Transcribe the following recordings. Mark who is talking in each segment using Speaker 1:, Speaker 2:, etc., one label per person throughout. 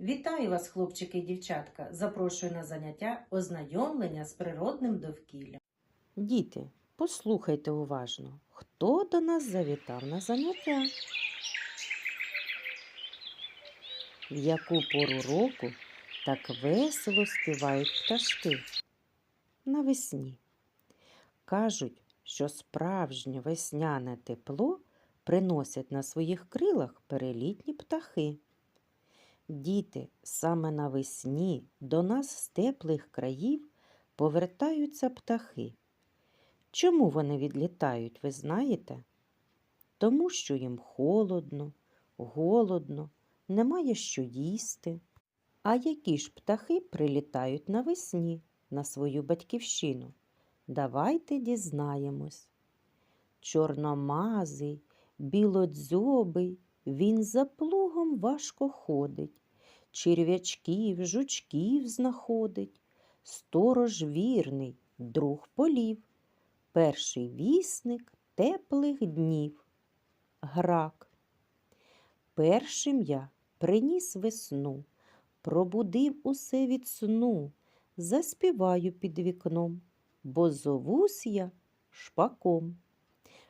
Speaker 1: Вітаю вас, хлопчики і дівчатка! Запрошую на заняття ознайомлення з природним довкіллям.
Speaker 2: Діти, послухайте уважно, хто до нас завітав на заняття? В яку пору року так весело співають пташки? Навесні. Кажуть, що справжнє весняне тепло приносять на своїх крилах перелітні птахи. Діти, саме навесні до нас з теплих країв повертаються птахи. Чому вони відлітають, ви знаєте? Тому що їм холодно, голодно, немає що їсти. А які ж птахи прилітають навесні на свою батьківщину? Давайте дізнаємось. Чорномазий, білодзьобий, він за плугом важко ходить, черв'ячків, жучків знаходить, сторож вірний, друг полів, перший вісник теплих днів. Грак. Першим я приніс весну, пробудив усе від сну, заспіваю під вікном, бо зовусь я шпаком.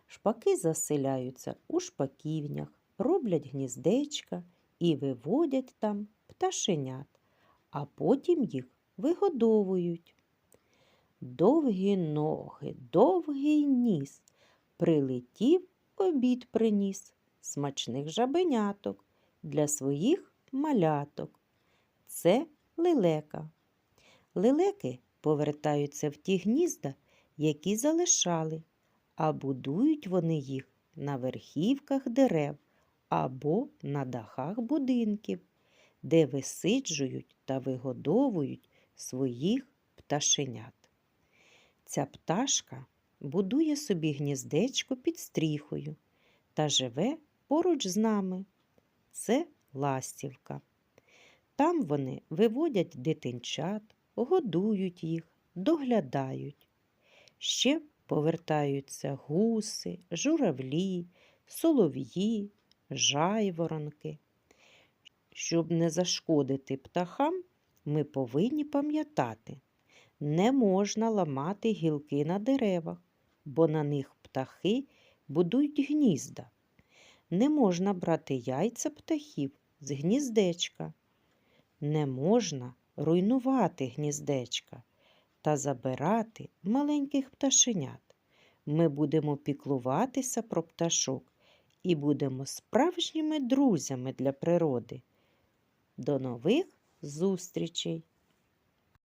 Speaker 2: Шпаки заселяються у шпаківнях, роблять гніздечка і виводять там пташенят, а потім їх вигодовують. Довгі ноги, довгий ніс, прилетів, обід приніс, смачних жабеняток для своїх маляток. Це лелека. Лелеки повертаються в ті гнізда, які залишали, а будують вони їх на верхівках дерев або на дахах будинків, де висиджують та вигодовують своїх пташенят. Ця пташка будує собі гніздечко під стріхою та живе поруч з нами. Це ластівка. Там вони виводять дитинчат, годують їх, доглядають. Ще повертаються гуси, журавлі, солов'ї, жайворонки. Щоб не зашкодити птахам, ми повинні пам'ятати, не можна ламати гілки на деревах, бо на них птахи будують гнізда. Не можна брати яйця птахів з гніздечка. Не можна руйнувати гніздечка та забирати маленьких пташенят. Ми будемо піклуватися про пташок і будемо справжніми друзями для природи. До нових зустрічей!